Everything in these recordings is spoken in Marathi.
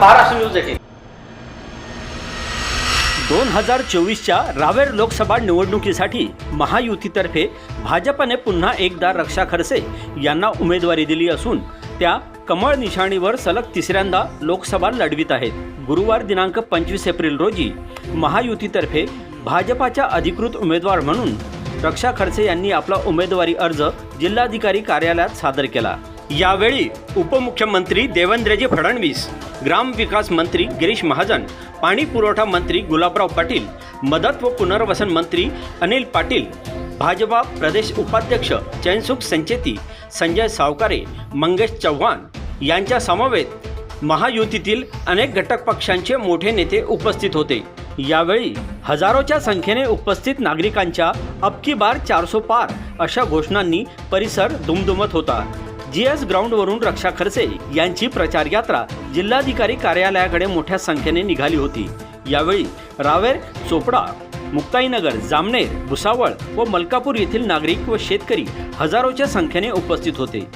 Maharashtra news eighteen. दोन हजार चोवीसच्या रावेर लोकसभा निवडणुकीसाठी महायुतीतर्फे भाजपने पुन्हा एकदा रक्षा खडसे यांना उमेदवारी दिली असून त्या कमळ निशाणीवर सलग तिसऱ्यांदा लोकसभा लढवित आहेत. गुरुवार दिनांक पंचवीस एप्रिल रोजी महायुतीतर्फे भाजपाच्या अधिकृत उमेदवार म्हणून रक्षा खडसे यांनी आपला उमेदवारी अर्ज जिल्हाधिकारी कार्यालयात सादर केला. यावेळी उपमुख्यमंत्री देवेंद्रजी फडणवीस ग्रामविकास मंत्री गिरीश महाजन पाणी पुरवठा मंत्री गुलाबराव पाटील मदत व पुनर्वसन मंत्री अनिल पाटील भाजपा प्रदेश उपाध्यक्ष चैनसुख संचेती संजय सावकारे मंगेश चव्हाण यांच्या समवेत महायुतीतील अनेक घटक पक्षांचे मोठे नेते उपस्थित होते. यावेळी हजारोच्या संख्येने उपस्थित नागरिकांच्या अबकी बार चारसो पार अशा घोषणांनी परिसर दुमदुमत होता. जी एस ग्राउंडवरून रक्षा खडसे यांची प्रचार यात्रा जिल्हाधिकारी कार्यालयाकडे मोठ्या संख्येने निघाली होती. यावेळी रावेर चोपडा मुक्ताईनगर जामनेर भुसावळ व मलकापूर येथील नागरिक व शेतकरी हजारोच्या संख्येने उपस्थित होते.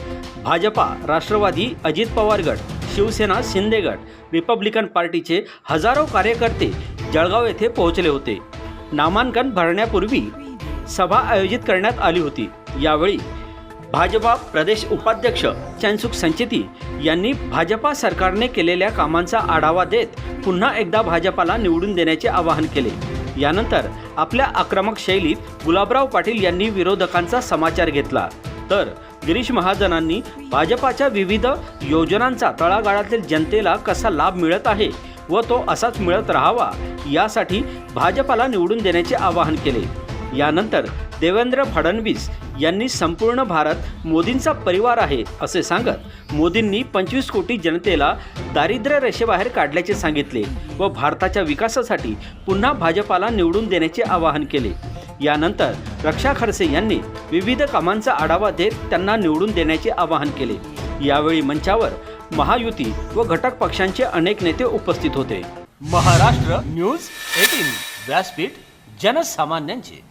भाजपा राष्ट्रवादी अजित पवार गट शिवसेना शिंदे गट रिपब्लिकन पार्टीचे हजारो कार्यकर्ते जळगाव येथे पोहोचले होते. नामांकन भरण्यापूर्वी सभा आयोजित करण्यात आली होती. यावेळी भाजपा प्रदेश उपाध्यक्ष चैनसुख संचेती यांनी भाजपा सरकारने केलेल्या कामांचा आढावा देत पुन्हा एकदा भाजपाला निवडून देण्याचे आवाहन केले. यानंतर आपल्या आक्रमक शैलीत गुलाबराव पाटील यांनी विरोधकांचा समाचार घेतला. तर गिरीश महाजनांनी भाजपाच्या विविध योजनांचा तळागाळातील जनतेला कसा लाभ मिळत आहे व तो असाच मिळत राहावा यासाठी भाजपाला निवडून देण्याचे आवाहन केले. यानंतर देवेंद्र फडणवीस यांनी संपूर्ण भारत मोदींचा परिवार आहे असे सांगत मोदींनी पंचवीस कोटी जनतेला दारिद्र्य रेषेबाहेर काढल्याचे सांगितले व भारताच्या विकासासाठी पुन्हा भाजपाला निवडून देण्याचे आवाहन केले. यानंतर रक्षा खडसे यांनी विविध कामांचा आढावा देत त्यांना निवडून देण्याचे आवाहन केले. यावेळी मंचावर महायुती व घटक पक्षांचे अनेक नेते उपस्थित होते. महाराष्ट्र न्यूज एटीन व्यासपीठ जनसामान्यांचे.